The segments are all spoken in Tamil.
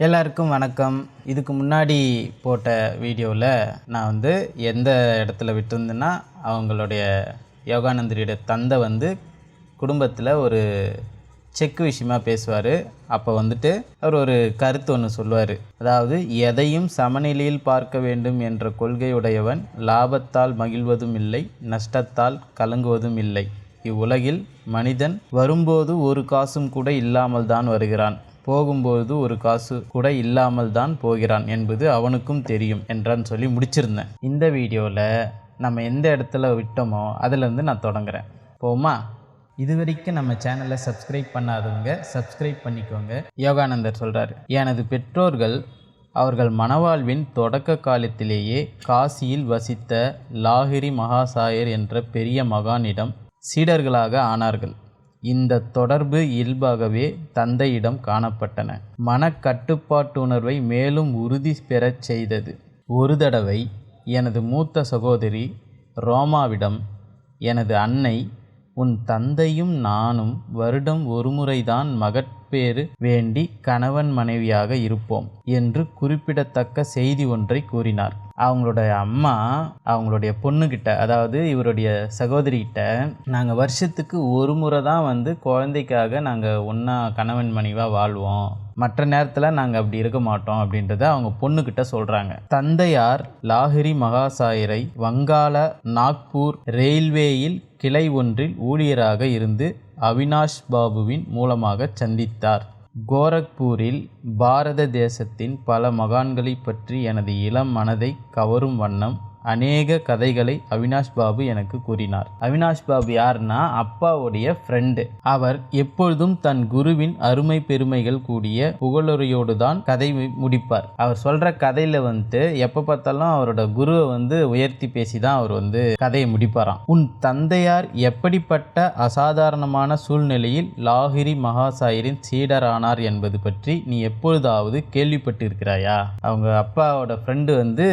எல்லாருக்கும் வணக்கம். இதுக்கு முன்னாடி போட்ட வீடியோவில் நான் வந்து எந்த இடத்துல விட்டுருந்தேன்னா அவங்களுடைய யோகானந்தரியோட தந்தை வந்து குடும்பத்தில் ஒரு செக் விஷயமா பேசுவார். அப்போ வந்துட்டு அவர் ஒரு கருத்து ஒன்று சொல்லுவார். அதாவது எதையும் சமநிலையில் பார்க்க வேண்டும் என்ற கொள்கையுடையவன் லாபத்தால் மகிழ்வதும் இல்லை நஷ்டத்தால் கலங்குவதும் இல்லை. இவ்வுலகில் மனிதன் வரும்போது ஒரு காசும் கூட இல்லாமல் தான் வருகிறான். போகும்போது ஒரு காசு கூட இல்லாமல் தான் போகிறான் என்பது அவனுக்கும் தெரியும் என்றான்னு சொல்லி முடிச்சிருந்தேன். இந்த வீடியோவில் நம்ம எந்த இடத்துல விட்டோமோ அதிலேருந்து நான் தொடங்குறேன். போமா இது வரைக்கும் நம்ம சேனலை சப்ஸ்கிரைப் பண்ணாதவங்க சப்ஸ்கிரைப் பண்ணிக்கோங்க. யோகானந்தர் சொல்கிறார் எனது பெற்றோர்கள் அவர்கள் மணவாழ்வின் தொடக்க காலத்திலேயே காசியில் வசித்த லாகிரி மகாசாயர் என்ற பெரிய மகானிடம் சீடர்களாக ஆனார்கள். இந்த தொடர்பு இயல்பாகவே தந்தையிடம் காணப்பட்டன. மனக்கட்டுப்பாட்டுணர்வை மேலும் உறுதி பெறச் செய்தது. ஒரு தடவை எனது மூத்த சகோதரி ரோமாவிடம் எனது அன்னை உன் தந்தையும் நானும் வருடம் ஒருமுறைதான் மகட்பேறு வேண்டி கணவன் மனைவியாக இருப்போம் என்று குறிப்பிடத்தக்க செய்தி ஒன்றை கூறினார். அவங்களுடைய அம்மா அவங்களுடைய பொண்ணுக்கிட்ட அதாவது இவருடைய சகோதரிகிட்ட நாங்கள் வருஷத்துக்கு ஒரு முறை தான் வந்து குழந்தைக்காக நாங்கள் ஒன்றா கணவன் மனைவாக வாழ்வோம். மற்ற நேரத்தில் நாங்கள் அப்படி இருக்க மாட்டோம் அப்படின்றத அவங்க பொண்ணுக்கிட்ட சொல்கிறாங்க தந்தையார் லாகிரி மகாசாயரை வங்காள நாக்பூர் ரயில்வேயில் கிளை ஒன்றில் ஊழியராக இருந்து அவினாஷ் பாபுவின் மூலமாக சந்தித்தார். கோரக்பூரில் பாரத தேசத்தின் பல மகான்களைப் பற்றி எனது இளம் மனதைக் கவரும் வண்ணம் அநேக கதைகளை அவினாஷ் பாபு எனக்கு கூறினார். அவினாஷ் பாபு யாருன்னா அப்பாவுடைய ஃப்ரெண்டு அவர் எப்பொழுதும் தன் குருவின் அருமை பெருமைகள் கூடிய புகழுரையோடு தான் கதை முடிப்பார். அவர் சொல்ற கதையில வந்துட்டு எப்ப பார்த்தாலும் அவரோட குருவை வந்து உயர்த்தி பேசி தான் அவர் வந்து கதையை முடிப்பாராம். உன் தந்தையார் எப்படிப்பட்ட அசாதாரணமான சூழ்நிலையில் லாகிரி மகாசாயரின் சீடரானார் என்பது பற்றி நீ எப்பொழுதாவது கேள்விப்பட்டிருக்கிறாயா? அவங்க அப்பாவோட ஃப்ரெண்டு வந்து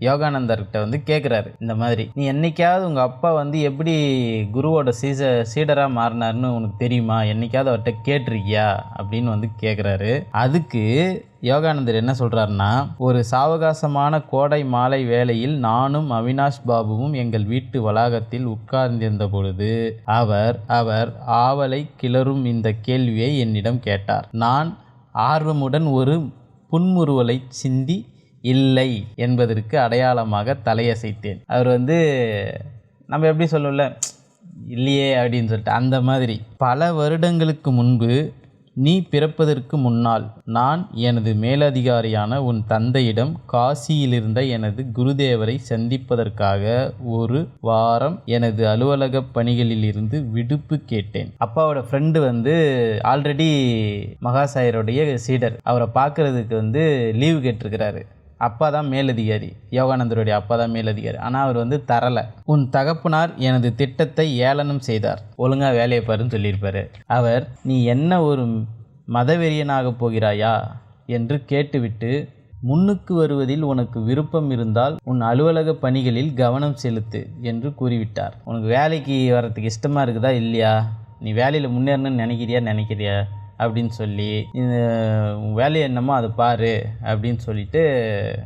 யோகானந்தர்கிட்ட வந்து கேட்குறாரு இந்த மாதிரி நீ என்னைக்காவது உங்கள் அப்பா வந்து எப்படி குருவோட சீச சீடராக மாறினார்னு உனக்கு தெரியுமா? என்னைக்காவது அவர்கிட்ட கேட்டிருக்கியா? அப்படின்னு வந்து கேட்குறாரு அதுக்கு யோகானந்தர் என்ன சொல்கிறாருன்னா ஒரு சாவகாசமான கோடை மாலை வேளையில் நானும் அவினாஷ் பாபுவும் எங்கள் வீட்டு வளாகத்தில் உட்கார்ந்திருந்த பொழுது அவர் அவர் ஆவலை கிளறும் இந்த கேள்வியை என்னிடம் கேட்டார். நான் ஆர்வமுடன் ஒரு புன்முறுவலை சிந்தி இல்லை என்பதற்கு அடையாளமாக தலையசைத்தேன். அவர் வந்து நம்ம எப்படி சொல்லல இல்லையே அப்படின்னு சொல்லிட்டு அந்த மாதிரி. பல வருடங்களுக்கு முன்பு நீ பிறப்பதற்கு முன்னால் நான் எனது மேலதிகாரியான உன் தந்தையிடம் காசியிலிருந்த எனது குருதேவரை சந்திப்பதற்காக ஒரு வாரம் எனது அலுவலக பணிகளிலிருந்து விடுப்பு கேட்டேன். அப்பாவோட ஃப்ரெண்டு வந்து ஆல்ரெடி மகாசாயருடைய சீடர். அவரை பார்க்கறதுக்கு வந்து லீவு கேட்டிருக்கிறாரு. அப்பா தான் மேலதிகாரி. யோகானந்தருடைய அப்பா தான் மேலதிகாரி. ஆனால் அவர் வந்து தரலை. உன் தகப்பனார் எனது திட்டத்தை ஏளனம் செய்தார். ஒழுங்காக வேலையை பாருன்னு சொல்லியிருப்பார். அவர் நீ என்ன ஒரு மதவெறியனாக போகிறாயா? என்று கேட்டுவிட்டு முன்னுக்கு வருவதில் உனக்கு விருப்பம் இருந்தால் உன் அலுவலக பணிகளில் கவனம் செலுத்து என்று கூறிவிட்டார். உனக்கு வேலைக்கு வர்றதுக்கு இஷ்டமாக இருக்குதா இல்லையா? நீ வேலையில் முன்னேறணும்னு நினைக்கிறியா? நினைக்கிறியா? அப்படின்னு சொல்லி இந்த வேலை என்னமோ அதை பாரு அப்படின்னு சொல்லிட்டு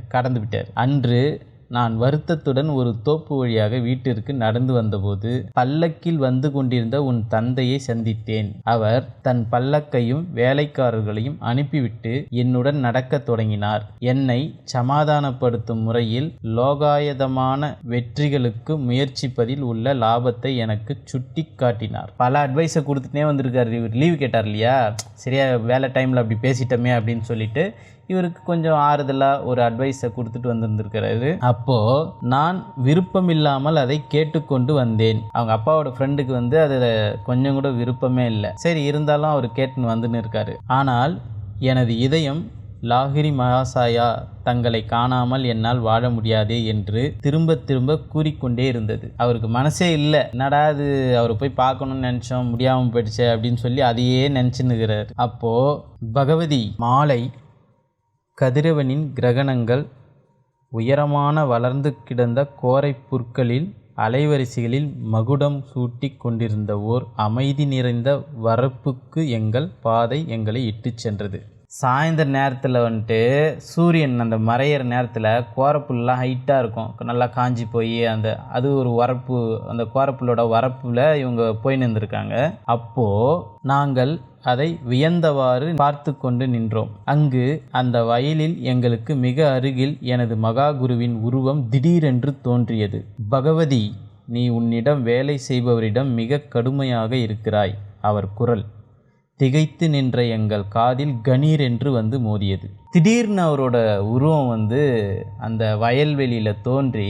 கடந்து விட்டார். அன்று நான் வருத்தத்துடன் ஒரு தோப்பு வழியாக வீட்டிற்கு நடந்து வந்தபோது பல்லக்கில் வந்து கொண்டிருந்த உன் தந்தையை சந்தித்தேன். அவர் தன் பல்லக்கையும் வேலைக்காரர்களையும் அனுப்பிவிட்டு என்னுடன் நடக்கத் தொடங்கினார். என்னை சமாதானப்படுத்தும் முறையில் லோகாயதமான வெற்றிகளுக்கு முயற்சிப்பதில் உள்ள லாபத்தை எனக்கு சுட்டி காட்டினார். பல அட்வைஸை கொடுத்துட்டே வந்திருக்காரு. இவர் லீவ் கேட்டார் இல்லையா? சரியா வேலை டைமில் அப்படி பேசிட்டோமே அப்படின்னு சொல்லிட்டு இவருக்கு கொஞ்சம் ஆறுதலாக ஒரு அட்வைஸை கொடுத்துட்டு வந்திருந்திருக்கிறாரு. அப்போது நான் விருப்பம் இல்லாமல் அதை கேட்டுக்கொண்டு வந்தேன். அவங்க அப்பாவோட ஃப்ரெண்டுக்கு வந்து அதில் கொஞ்சம் கூட விருப்பமே இல்லை. சரி இருந்தாலும் அவர் கேட்டுன்னு வந்துன்னு இருக்காரு. ஆனால் எனது இதயம் லாகிரி மகாசாயா தங்களை காணாமல் என்னால் வாழ முடியாதே என்று திரும்ப திரும்ப கூறிக்கொண்டே இருந்தது. அவருக்கு மனசே இல்லை. என்னடா அது அவரை போய் பார்க்கணும்னு நினச்சோம். முடியாமல் போயிடுச்சே அப்படின்னு சொல்லி அதையே நினச்சின்னுகிறார். அப்போது பகவதி மாலை கதிரவனின் கிரகணங்கள் உயரமான வளர்ந்து கிடந்த கோரைப் புற்களில் அலைவரிசைகளில் மகுடம் சூட்டிக் கொண்டிருந்த ஓர் அமைதி நிறைந்த வரப்புக்கு எங்கள் பாதை எங்களை இட்டுச் சென்றது. சாயந்தர நேரத்தில் வந்துட்டு சூரியன் அந்த மறையிற நேரத்தில் கோரப்புல்லாம் ஹைட்டாக இருக்கும். நல்லா காஞ்சி போய் அந்த அது ஒரு வரப்பு அந்த கோரப்புல்லோட வரப்பில் இவங்க போய் நின்றுருக்காங்க. அப்போது நாங்கள் அதை வியந்தவாறு பார்த்து கொண்டு நின்றோம். அங்கு அந்த வயலில் எங்களுக்கு மிக அருகில் எனது மகாகுருவின் உருவம் திடீரென்று தோன்றியது. பகவதி நீ உன்னிடம் வேலை செய்பவரிடம் மிக கடுமையாக இருக்கிறாய். அவர் குரல் திகைத்து நின்ற எங்கள் காதில் கணீர் என்று வந்து மோதியது. திடீர்னு அவரோட உருவம் வந்து அந்த வயல்வெளியில் தோன்றி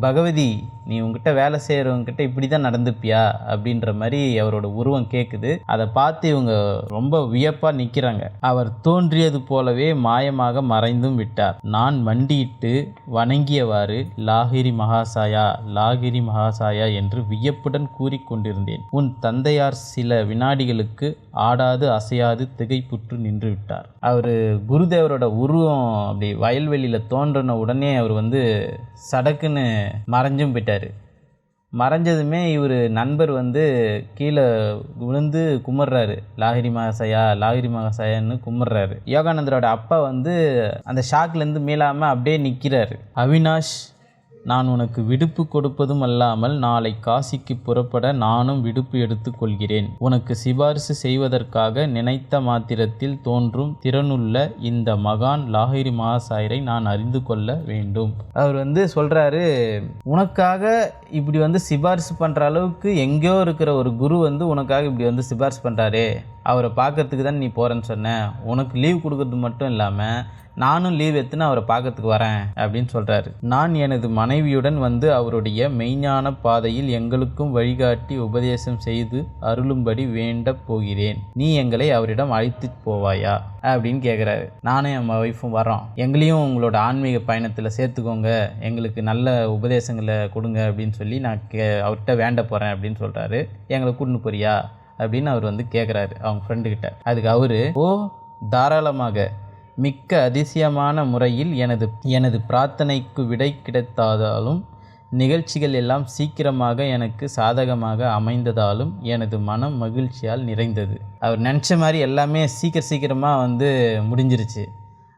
பகவதி நீ உங்ககிட்ட வேலை செய்கிறவங்ககிட்ட இப்படி தான் நடந்துப்பியா? அப்படின்ற மாதிரி அவரோட உருவம் கேட்குது அதை பார்த்து இவங்க ரொம்ப வியப்பாக நிற்கிறாங்க அவர் தோன்றியது போலவே மாயமாக மறைந்தும் விட்டார். நான் மண்டியிட்டு வணங்கியவாறு லாகிரி மகாசாயா லாகிரி மகாசாயா என்று வியப்புடன் கூறிக்கொண்டிருந்தேன் உன் தந்தையார் சில வினாடிகளுக்கு ஆடாது அசையாது திகைப்புற்று நின்று விட்டார். அவர் குருதேவரோட உருவம் அப்படி வயல்வெளியில் தோன்றின உடனே அவர் வந்து சடக்குன்னு மறைஞ்சும் போயிட்டார். மறைஞ்சதுமே இவர் நண்பர் வந்து கீழே விழுந்து கும்பிட்றாரு லாகிரி மகசையா லாகிரி மகாசயான்னு கும்பிட்றாரு யோகானந்தரோட அப்பா வந்து அந்த ஷாக்லேருந்து மீளாமல் அப்படியே நிற்கிறாரு அவினாஷ் நான் உனக்கு விடுப்பு கொடுப்பதும் அல்லாமல் நாளை காசிக்கு புறப்பட நானும் விடுப்பு எடுத்துக்கொள்கிறேன் உனக்கு சிபாரிசு செய்வதற்காக நினைத்த மாத்திரத்தில் தோன்றும் திறனுள்ள இந்த மகான் லாகிரி மகாசாயரை நான் அறிந்து கொள்ள வேண்டும். அவர் வந்து சொல்கிறாரு உனக்காக இப்படி வந்து சிபாரிசு பண்ணுற அளவுக்கு எங்கேயோ இருக்கிற ஒரு குரு வந்து உனக்காக இப்படி வந்து சிபாரிசு பண்ணுறாரு அவரை பார்க்கறதுக்கு தான் நீ போகிறேன்னு சொன்னேன் உனக்கு லீவ் கொடுக்கறது மட்டும் இல்லாமல் நானும் லீவ் எடுத்துன்னு அவரை பார்க்கறதுக்கு வரேன் அப்படின்னு சொல்கிறாரு நான் எனது மனைவியுடன் வந்து அவருடைய மெய்ஞான பாதையில் எங்களுக்கும் வழிகாட்டி உபதேசம் செய்து அருளும்படி வேண்ட போகிறேன். நீ எங்களை அவரிடம் அழைத்து போவாயா? அப்படின்னு கேட்குறாரு நானும் என் ஒய்ஃபும் வரோம் எங்களையும் உங்களோட ஆன்மீக பயணத்தில் சேர்த்துக்கோங்க. எங்களுக்கு நல்ல உபதேசங்களை கொடுங்க அப்படின்னு சொல்லி நான் கே அவர்கிட்ட வேண்ட போகிறேன் அப்படின்னு சொல்கிறாரு எங்களை கூட்டின்னு போறியா? அப்படின்னு அவர் வந்து கேட்குறாரு அவங்க ஃப்ரெண்டுக்கிட்ட அதுக்கு அவரு ஓ தாராளமாக மிக்க அதிசயமான முறையில் எனது எனது பிரார்த்தனைக்கு விடை கிடைத்தாலும் நிகழ்ச்சிகள் எல்லாம் சீக்கிரமாக எனக்கு சாதகமாக அமைந்ததாலும் எனது மனம் மகிழ்ச்சியால் நிறைந்தது. அவர் நினச்ச மாதிரி எல்லாமே சீக்கிர சீக்கிரமாக வந்து முடிஞ்சிருச்சு.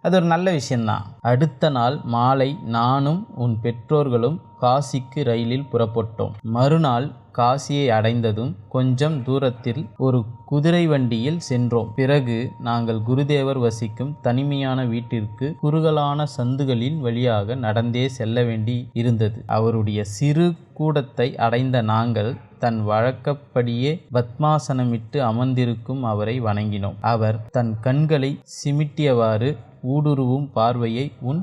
அது ஒரு நல்ல விஷயந்தான் அடுத்த நாள் மாலை நானும் உன் பெற்றோர்களும் காசிக்கு ரயிலில் புறப்பட்டோம். மறுநாள் காசியை அடைந்ததும் கொஞ்சம் தூரத்தில் ஒரு குதிரை வண்டியில் சென்றோம். பிறகு நாங்கள் குருதேவர் வசிக்கும் தனிமையான வீட்டிற்கு குறுகலான சந்துகளின் வழியாக நடந்தே செல்ல வேண்டி இருந்தது. அவருடைய சிறு கூடத்தை அடைந்த நாங்கள் தன் வழக்கப்படியே பத்மாசனமிட்டு அமர்ந்திருக்கும் அவரை வணங்கினோம். அவர் தன் கண்களை சிமிட்டியவாறு ஊடுருவும் பார்வையை உன்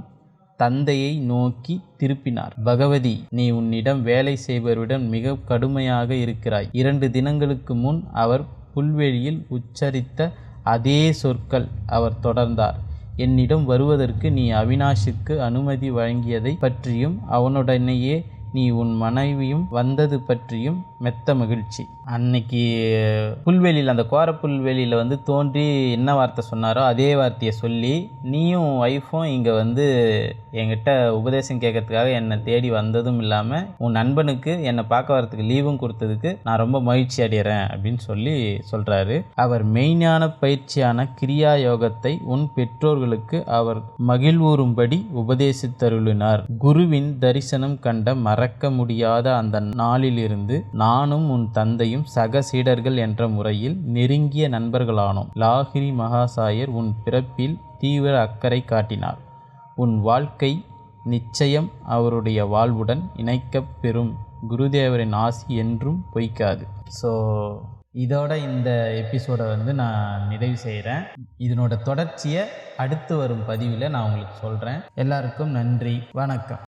தந்தையை நோக்கி திருப்பினார். பகவதி நீ உன்னிடம் வேலை செய்பவரிடம் மிக கடுமையாக இருக்கிறாய். இரண்டு தினங்களுக்கு முன் அவர் புல்வெளியில் உச்சரித்த அதே சொற்கள் அவர் தொடர்ந்தார். என்னிடம் வருவதற்கு நீ அவினாஷுக்கு அனுமதி வழங்கியதை பற்றியும் அவனுடனேயே நீ உன் மனைவியும் வந்தது பற்றியும் மெத்த மகிழ்ச்சி. அன்னைக்கு புல்வெளியில் அந்த கோர புல்வெளியில் வந்து தோன்றி என்ன வார்த்தை சொன்னாரோ அதே வார்த்தையை சொல்லி நீயும் ஒய்ஃபும் இங்கே வந்து என்கிட்ட உபதேசம் கேட்கறதுக்காக என்னை தேடி வந்ததும் இல்லாமல் உன் நண்பனுக்கு என்னை பார்க்க வரதுக்கு லீவும் கொடுத்ததுக்கு நான் ரொம்ப மகிழ்ச்சி அடைகிறேன் அப்படின்னு சொல்லி சொல்கிறாரு அவர் மெய்ஞான பயிற்சியான கிரியா யோகத்தை உன் பெற்றோர்களுக்கு அவர் மகிழ்வூறும்படி உபதேசித்தருளினார். குருவின் தரிசனம் கண்ட மறக்க முடியாத அந்த நாளிலிருந்து நானும் உன் தந்தையும் சக சீடர்கள் என்ற முறையில் நெருங்கிய நண்பர்களானோம். லாகிரி மகாசாயர் உன் பிறப்பில் தீவிர அக்கறை காட்டினார். உன் வாழ்க்கை நிச்சயம் அவருடைய வாழ்வுடன் இணைக்கப் பெறும். குருதேவரின் ஆசி என்றும் பொய்க்காது. ஸோ இதோட இந்த எபிசோடை வந்து நான் நிறைவு செய்கிறேன் இதனோட தொடர்ச்சியை அடுத்து வரும் பதிவில் நான் உங்களுக்கு சொல்கிறேன் எல்லாருக்கும் நன்றி. வணக்கம்.